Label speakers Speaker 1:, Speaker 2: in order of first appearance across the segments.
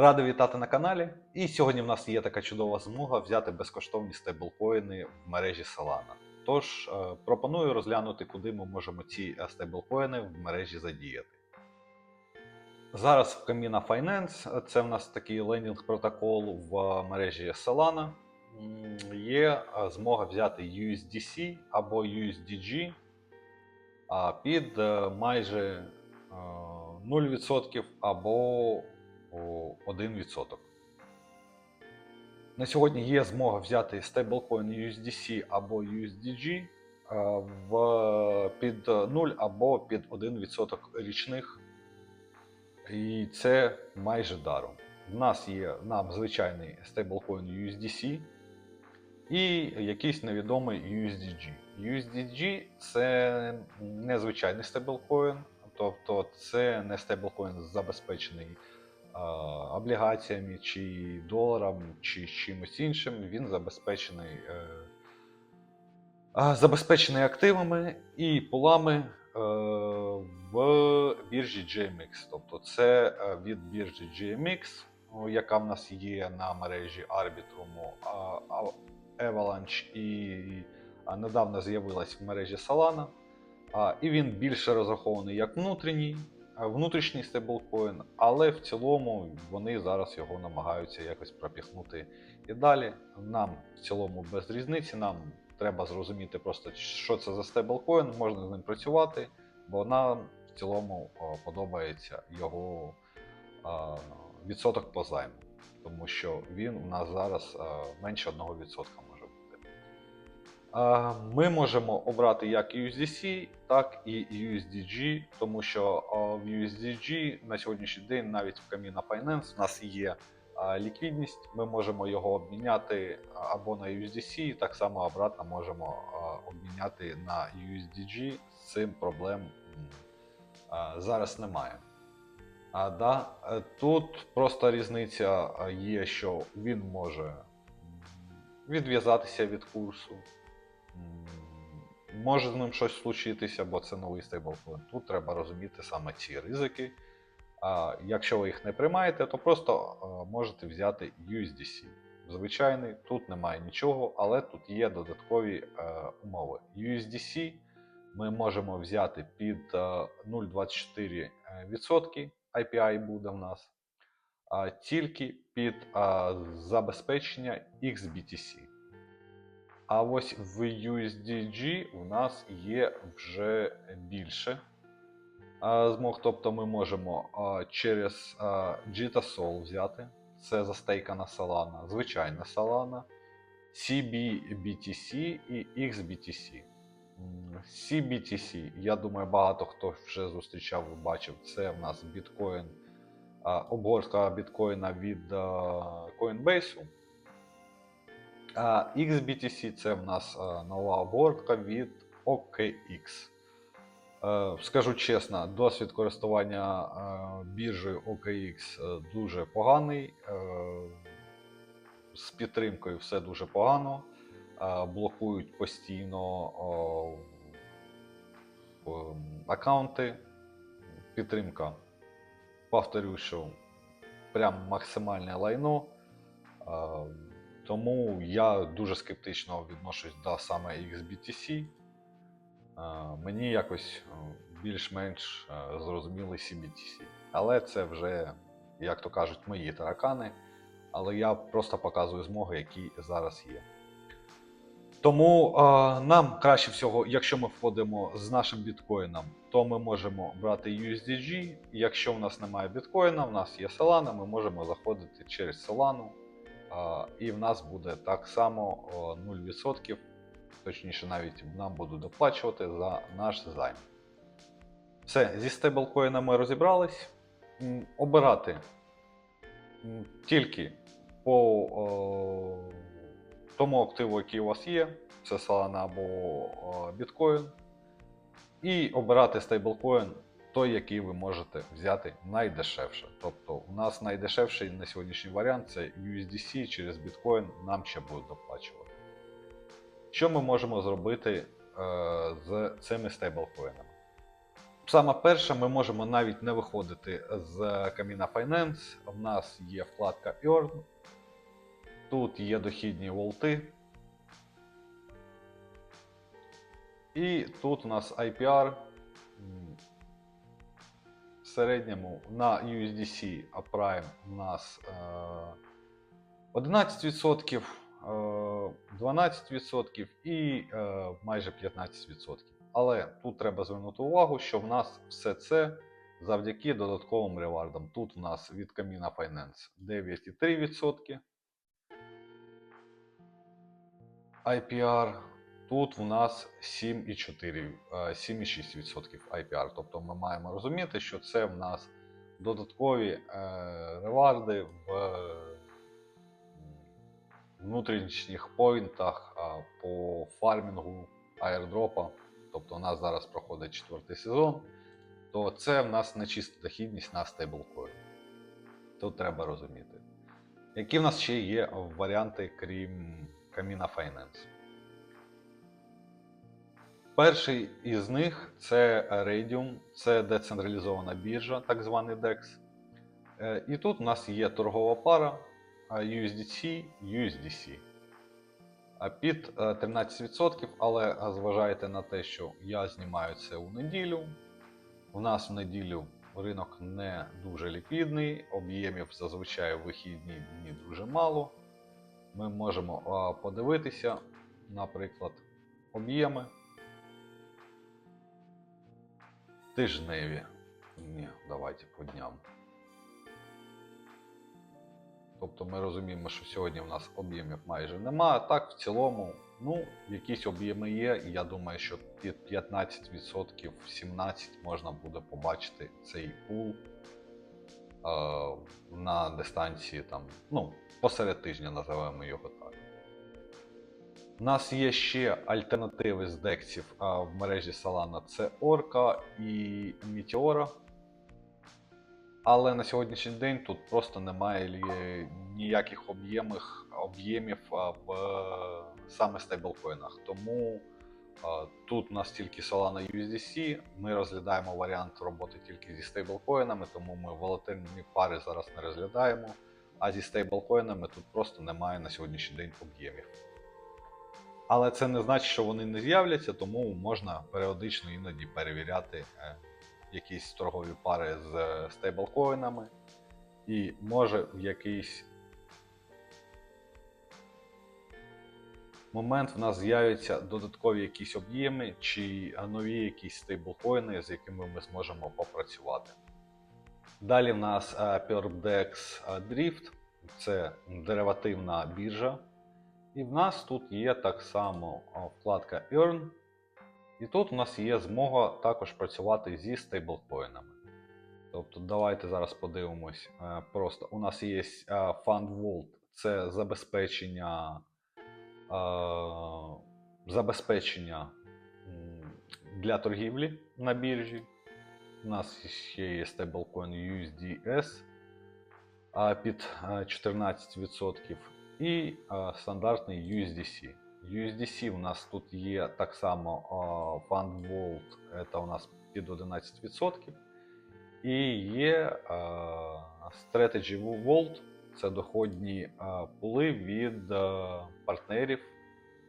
Speaker 1: Радий вітати на каналі. І сьогодні в нас є така чудова змога взяти безкоштовні стейблкоїни в мережі Solana. Тож е, пропоную розглянути, куди ми можемо ці е, стейблкоїни в мережі задіяти. Зараз в Kamina Finance, е, це в нас такий лендінг протокол в мережі Solana. Є змога взяти USDC або USDG під майже е, 0% або 1%. На сьогодні є змога взяти стейблкоін USDC або USDG е, в, під 0 або під 1% річних. І це майже даром. В нас є нам звичайний стейблкоін USDC і якийсь невідомий USDG. USDG це незвичайний стейблкоін, тобто це не стейблкоін забезпечений облігаціями чи доларом, чи чимось іншим. Він забезпечений, е, забезпечений активами і пулами е, в біржі GMX. Тобто це е, від біржі GMX, яка в нас є на мережі Arbitrum, Avalanche і недавно з'явилась в мережі Solana. І він більше розрахований як внутрішній, внутрішній стейблкоін, але в цілому вони зараз його намагаються якось пропіхнути і далі. Нам в цілому без різниці, нам треба зрозуміти просто, що це за стейблкоін, можна з ним працювати, бо нам в цілому подобається його відсоток по займу, тому що він у нас зараз менше 1% може бути. А, Ми можемо обрати як USDC, так і USDG, тому що в USDG на сьогоднішній день навіть в Kamina Finance у нас є ліквідність. Ми можемо його обміняти або на USDC, так само обратно можемо обміняти на USDG. З цим проблем зараз немає. А, да, е, тут просто різниця є, що він може відв'язатися від курсу. Може з ним щось случитися, бо це новий стейблкоін. Тут треба розуміти саме ці ризики. А якщо ви їх не приймаєте, то просто е, можете взяти USDC. Звичайний, тут немає нічого, але тут є додаткові е, умови. USDC ми можемо взяти під е, 0,24% IPI буде в нас, а тільки під е, забезпечення XBTC. А ось в USDG у нас є вже більше змог. Тобто ми можемо через Jitasol взяти. Це застейкана Solana, звичайна Solana, CBBTC і XBTC. CBTC, я думаю, багато хто вже зустрічав і бачив. Це в нас біткоін, а, обгортка біткоїна від Coinbase. XBTC це в нас нова обгортка від OKX. Е, Скажу чесно, досвід користування е, біржею OKX е, дуже поганий. З підтримкою все дуже погано. Блокують постійно ем, аккаунти. Підтримка, повторюю, що прям максимальне лайно. Тому я дуже скептично відношусь до саме XBTC. Е, Мені якось е, більш-менш е, зрозумілий CBTC. Але це вже, як то кажуть, мої таракани. Але я просто показую змоги, які зараз є. Тому е, нам краще всього, якщо ми входимо з нашим біткоїном, то ми можемо брати USDG. Якщо в нас немає біткоїна, в нас є Solana, ми можемо заходити через Solana. І в нас буде так само 0%. Точніше, навіть нам будуть доплачувати за наш займ. Все, зі стейблкоїнами розібрались. Обирати тільки по тому активу, який у вас є, це Solana або біткоін. І обирати стейблкоін той, який ви можете взяти найдешевше. Тобто, у нас найдешевший на сьогоднішній варіант це USDC через біткоін, нам ще будуть доплачувати. Що ми можемо зробити е, з цими стейблкоїнами? Саме перше, ми можемо навіть не виходити з каміна Finance. У нас є вкладка Earn. Тут є дохідні волти. І тут у нас IPR. В середньому на USDC а Prime у нас е, 11%, е, 12% і е, майже 15%. Але тут треба звернути увагу, що в нас все це завдяки додатковим ревардам. Тут у нас від Каміна Finance 9,3%. IPR. Тут в нас 7,4, е, 7,6% IPR. Тобто ми маємо розуміти, що це в нас додаткові е, реварди в е, внутрішніх поінтах по фармінгу аірдропа. Тобто у нас зараз проходить четвертий сезон, то це в нас не чиста дохідність на стейблкоін. Тут треба розуміти. Які в нас ще є варіанти, крім Каміна Finance? Перший із них це Radium, це децентралізована біржа, так званий DEX. Е, І тут у нас є торгова пара USDC, USDC. Під е, 13%, але е, зважайте на те, що я знімаю це у неділю. У нас в неділю ринок не дуже ліквідний, об'ємів зазвичай в вихідні дні дуже мало. Ми можемо подивитися, наприклад, об'єми. Тижневі. Ні, давайте по дням. Тобто ми розуміємо, що сьогодні в нас об'ємів майже немає. А так, в цілому, ну, якісь об'єми є. і Я думаю, що під 15%, 17% можна буде побачити цей пул е, на дистанції там, ну, посеред тижня називаємо його. У нас є ще альтернативи з дексів в мережі Solana. Це Orca і Meteora. Але на сьогоднішній день тут просто немає ніяких об'ємів в саме стейблкоїнах. Тому тут у нас тільки Solana USDC. Ми розглядаємо варіант роботи тільки зі стейблкоїнами, тому ми волатильні пари зараз не розглядаємо. А зі стейблкоїнами тут просто немає на сьогоднішній день об'ємів. Але це не значить, що вони не з'являться, тому можна періодично іноді перевіряти е, якісь торгові пари з е, стейблкоїнами. І може в якийсь момент в нас з'являться додаткові якісь об'єми чи е, нові якісь стейблкоїни, з якими ми зможемо попрацювати. Далі в нас PerpDex е, Drift, це деривативна біржа. І в нас тут є так само вкладка Earn. І тут у нас є змога також працювати зі стейблкоїнами. Тобто, давайте зараз подивимось. е, Просто у нас є е, Fund Vault, це забезпечення, е, забезпечення для торгівлі на біржі. У нас ще є стейблкоін USDS під е, 14% і а, стандартний USDC. USDC у нас тут є так само а, Fund Vault, це у нас під 11%. І є а, Strategy Vault, це доходні а, пули від а, партнерів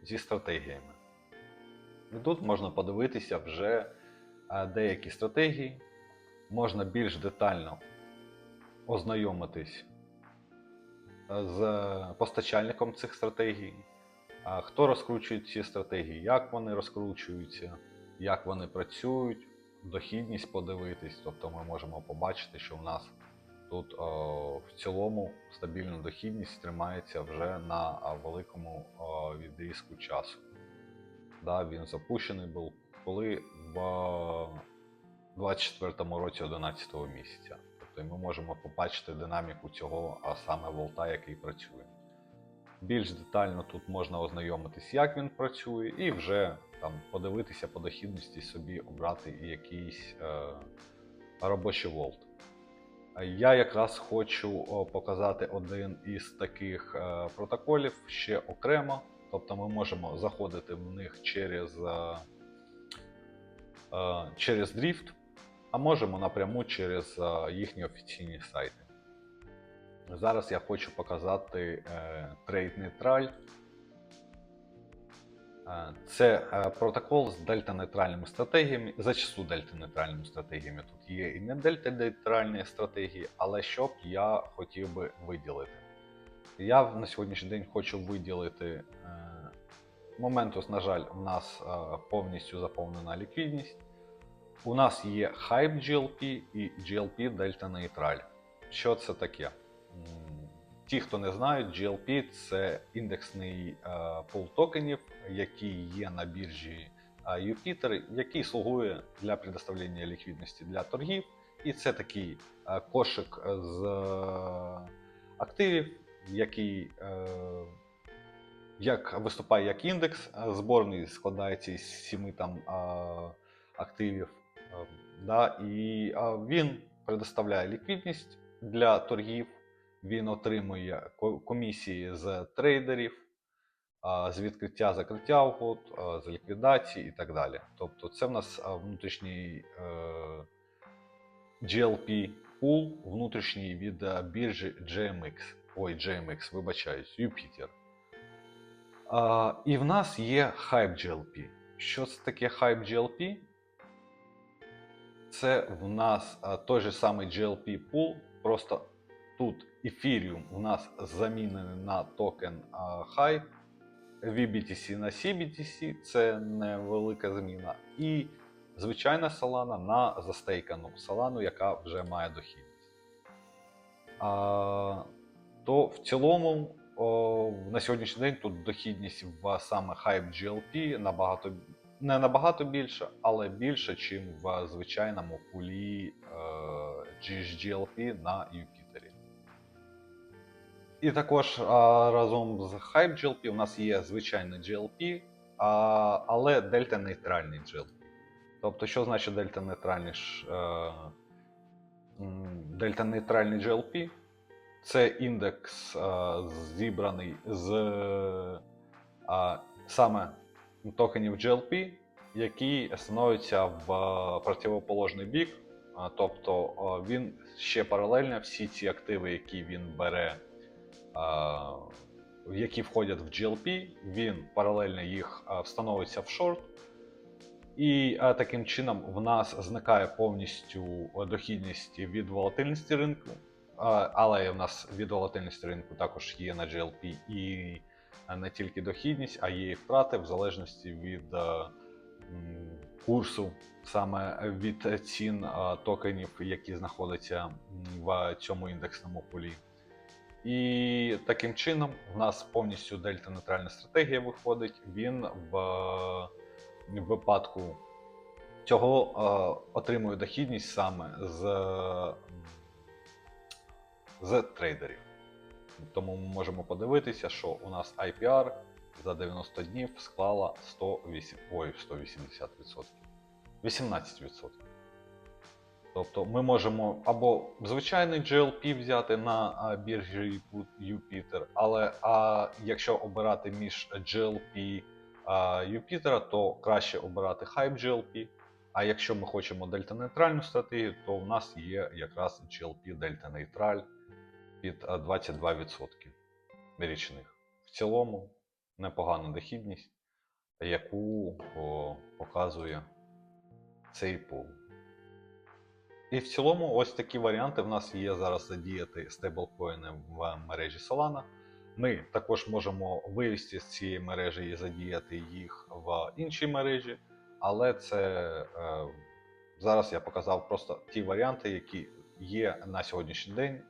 Speaker 1: зі стратегіями. І тут можна подивитися вже а, деякі стратегії, можна більш детально ознайомитись з постачальником цих стратегій, хто розкручує ці стратегії, як вони розкручуються, як вони працюють, дохідність подивитись. Тобто ми можемо побачити, що в нас тут о, в цілому стабільна дохідність тримається вже на великому о, відрізку часу. Да, він запущений був коли в 24-му році 11 місяця. Тобто ми можемо побачити динаміку цього, а саме волта, який працює. Більш детально тут можна ознайомитись, як він працює, і вже там подивитися по дохідності собі обрати якийсь е, робочий волт. Я якраз хочу показати один із таких е, протоколів ще окремо. Тобто ми можемо заходити в них через, е, е, через Drift. А можемо напряму через е, їхні офіційні сайти. Зараз я хочу показати е, Trade Neutral. Е, Це протокол з дельта-нейтральними стратегіями, зачасту дельта-нейтральними стратегіями. Тут є і не дельта-нейтральні стратегії, але що б я хотів би виділити. Я на сьогоднішній день хочу виділити Моментус, на жаль, у нас повністю заповнена ліквідність. У нас є Hype GLP і GLP Delta Neutral. Що це таке? Ті, хто не знають, GLP це індексний е, пул токенів, який є на біржі е, Jupiter, який слугує для предоставлення ліквідності для торгів. І це такий е, кошик з активів, який як виступає як індекс, зборний складається із сіми там активів. Е, Да, і е, він предоставляє ліквідність для торгів, він отримує комісії з трейдерів, е, з відкриття закриття угод, е, з ліквідації і так далі. Тобто це в нас е, внутрішній е, GLP пул, внутрішній від е, біржі GMX. Ой, GMX, вибачаюсь, Jupiter. І в нас є Hype GLP. Що це таке Hype GLP? Це в нас той же самий GLP pool, просто тут Ethereum у нас замінений на токен а, Hype, VBTC на CBTC, це невелика зміна. І звичайна Solana на застейкану Solana, яка вже має дохідність. А, то в цілому о, на сьогоднішній день тут дохідність в саме Hype GLP набагато не набагато більше, але більше, ніж в звичайному пулі е, GLP на Юпітері. І також а, разом з Hype GLP у нас є звичайний GLP, а, але дельта-нейтральний GLP. Тобто, що значить дельта-нейтральний е, дельта-нейтральний GLP? Це індекс е, зібраний з е, саме токенів GLP, які становляться в е, противоположний бік. Тобто е, він ще паралельно всі ці активи, які він бере, е, які входять в GLP, він паралельно їх встановиться в шорт. І таким чином в нас зникає повністю дохідність від волатильності ринку. Але в нас від волатильності ринку також є на GLP і не тільки дохідність, а є і втрати в залежності від е, курсу, саме від цін е, токенів, які знаходяться в цьому індексному полі. І таким чином в нас повністю дельта-нейтральна стратегія виходить. Він в, в випадку цього е, отримує дохідність саме з з трейдерів. Тому ми можемо подивитися, що у нас IPR за 90 днів склала 108, ой, 180%. 18%. Тобто ми можемо або звичайний GLP взяти на біржі Jupiter, але а, якщо обирати між GLP а, Jupiter, то краще обирати Hype GLP. А якщо ми хочемо дельта-нейтральну стратегію, то в нас є якраз GLP Delta Neutral під 22% річних. В цілому непогана дохідність, яку показує цей пул. І в цілому, ось такі варіанти в нас є зараз задіяти стейблкоїни в мережі Solana. Ми також можемо вивести з цієї мережі і задіяти їх в іншій мережі, але це е, зараз я показав просто ті варіанти, які є на сьогоднішній день,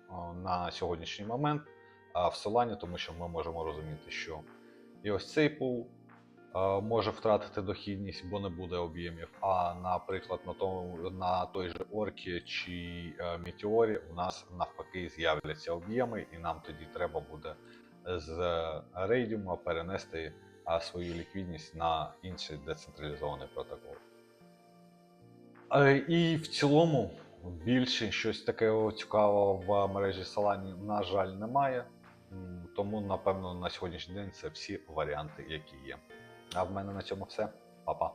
Speaker 1: на сьогоднішній момент а, в Solana, тому що ми можемо розуміти, що і ось цей пул може втратити дохідність, бо не буде об'ємів. А наприклад, на тому на той же Оркі чи е, Метеорі у нас навпаки з'являться об'єми, і нам тоді треба буде з рейдіума перенести свою ліквідність на інший децентралізований протокол. Е, І в цілому більше щось такого цікавого в мережі Solana, на жаль, немає. Тому, напевно, на сьогоднішній день це всі варіанти, які є. А в мене на цьому все. Па-па.